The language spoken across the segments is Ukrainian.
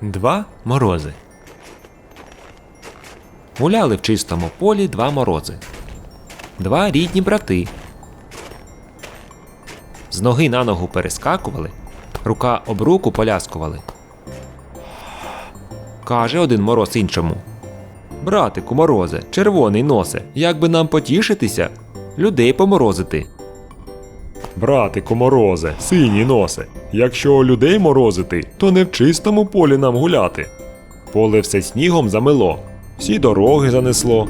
Два морози. Гуляли в чистому полі два морози. Два рідні брати. З ноги на ногу перескакували, рука об руку поляскували. Каже один мороз іншому. Братику морозе, червоний носе, як би нам потішитися, людей поморозити. Братику морозе, синій носе. Якщо людей морозити, то не в чистому полі нам гуляти. Поле все снігом замело, всі дороги занесло.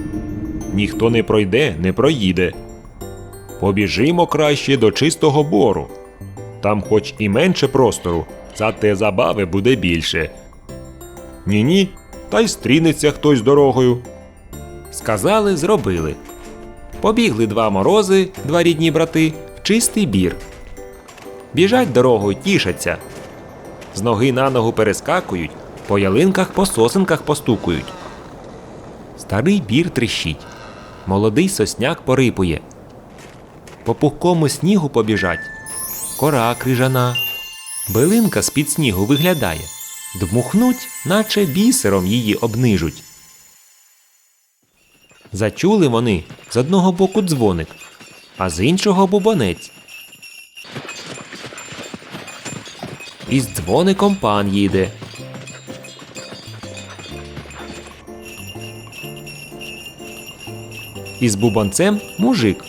Ніхто не пройде, не проїде. Побіжимо краще до чистого бору. Там хоч і менше простору, зате забави буде більше. Ні-ні, та й стрінеться хтось дорогою. Сказали, зробили. Побігли два морози, два рідні брати, чистий бір. Біжать дорогою, тішаться. З ноги на ногу перескакують, по ялинках, по сосенках постукують. Старий бір тріщить, молодий сосняк порипує. По пухкому снігу побіжать, кора крижана. Билинка з-під снігу виглядає, дмухнуть, наче бісером її обнижуть. Зачули вони з одного боку дзвоник, а з іншого бубонець. Із дзвоником пан їде. Із бубонцем мужик.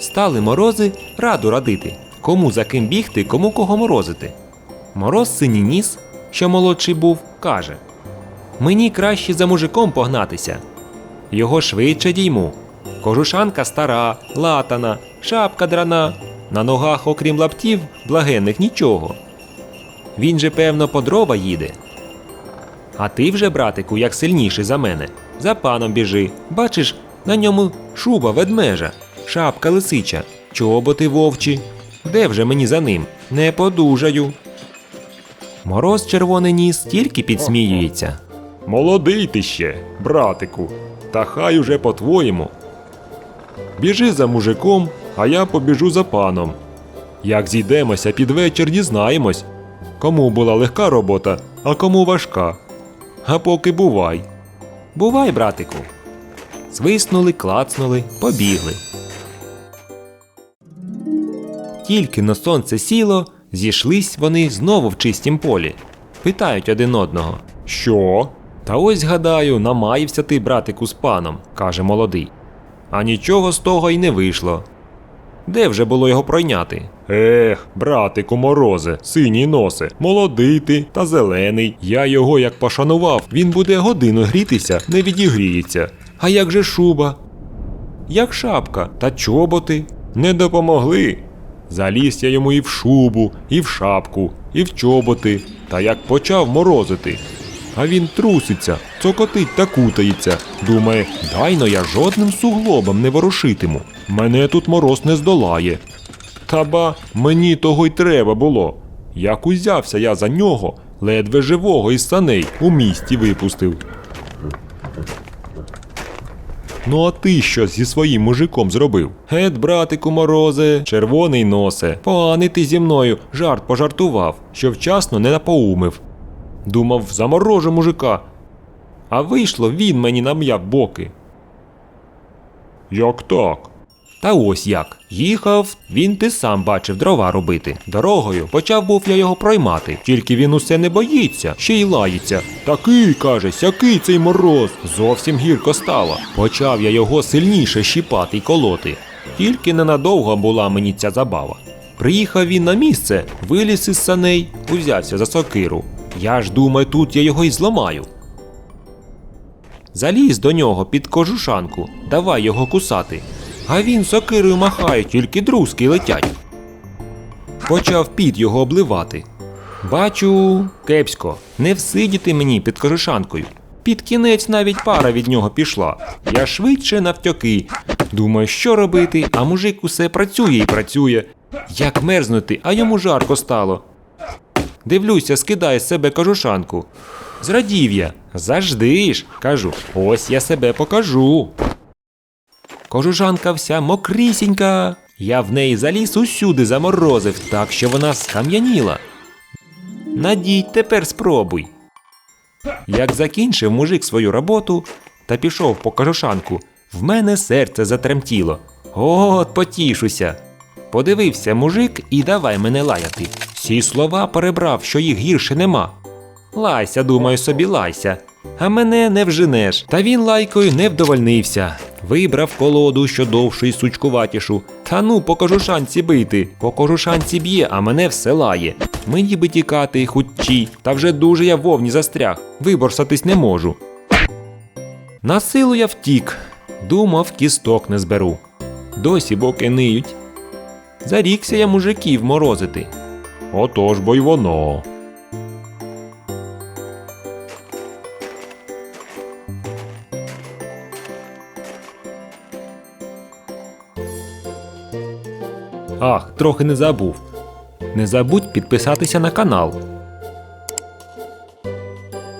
Стали морози раду радити, кому за ким бігти, кому кого морозити. Мороз синій ніс, що молодший був, каже: Мені краще за мужиком погнатися. Його швидше дійму. Кожушанка стара, латана, шапка драна, на ногах, окрім лаптів, благенних нічого. Він же, певно, по дрова їде. А ти вже, братику, як сильніший за мене, за паном біжи. Бачиш, на ньому шуба ведмежа, шапка лисича, чоботи вовчі. Де вже мені за ним? Не подужаю. Мороз червоний ніс тільки підсміюється. Молодий ти ще, братику, та хай уже по-твоєму. Біжи за мужиком, а я побіжу за паном. Як зійдемося під вечір, дізнаємось, кому була легка робота, а кому важка. А поки бувай. Бувай, братику. Свиснули, клацнули, побігли. Тільки но сонце сіло, зійшлись вони знову в чистім полі. Питають один одного. Що? Та ось, гадаю, намаївся ти, братику, з паном, каже молодий. А нічого з того й не вийшло. Де вже було його пройняти? Ех, братику морозе, синій носе, молодий ти та зелений. Я його як пошанував, він буде годину грітися, не відігріється. А як же шуба? Як шапка та чоботи? Не допомогли. Заліз я йому і в шубу, і в шапку, і в чоботи, та як почав морозити. А він труситься, цокотить та кутається. Думає, дайно я жодним суглобом не ворушитиму. Мене тут мороз не здолає. Та ба, мені того й треба було. Як узявся я за нього, ледве живого із саней у місті випустив. Ну а ти що зі своїм мужиком зробив? Гет, братику морозе, червоний носе. Поганий ти зі мною жарт пожартував, що вчасно не напоумив. Думав, заморожу мужика. А вийшло, він мені нам'яв боки. Як так? Та ось як. Їхав, він ти сам бачив дрова робити. Дорогою почав був я його проймати. Тільки він усе не боїться, ще й лається. Такий, каже, сякий цей мороз. Зовсім гірко стало. Почав я його сильніше щіпати й колоти. Тільки ненадовго була мені ця забава. Приїхав він на місце, виліз із саней, узявся за сокиру. Я ж думаю, тут я його й зламаю. Заліз до нього під кожушанку, давай його кусати. А він сокирою махає, тільки друзки летять. Почав під його обливати. Бачу, кепсько, не всидіти мені під кожушанкою. Під кінець навіть пара від нього пішла. Я швидше навтьоки. Думаю, що робити, а мужик усе працює і працює. Як мерзнути, а йому жарко стало. Дивлюся, скидає з себе кожушанку. Зрадів я. Завжди ж, кажу, ось я себе покажу. Кожужанка вся мокрісінька. Я в неї заліз усюди заморозив, так що вона скам'яніла. Надій, тепер спробуй. Як закінчив мужик свою роботу та пішов по кажушанку, в мене серце затремтіло. От потішуся. Подивився мужик і давай мене лаяти. Всі слова перебрав, що їх гірше нема. Лайся, думаю собі, лайся. А мене не вженеш. Та він лайкою не вдовольнився. Вибрав колоду, що довшу і сучкуватішу. Та ну, по кожушанці бити. По кожушанці б'є, а мене все лає. Мені би тікати, хутчі, та вже дуже я вовні застряг. Виборсатись не можу. На силу я втік. Думав, кісток не зберу. Досі боки ниють. Зарікся я мужиків морозити. Отож бо й воно. Ах, трохи не забув. Не забудь підписатися на канал.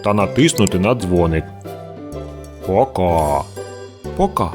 Та натиснути на дзвоник. Пока. Пока.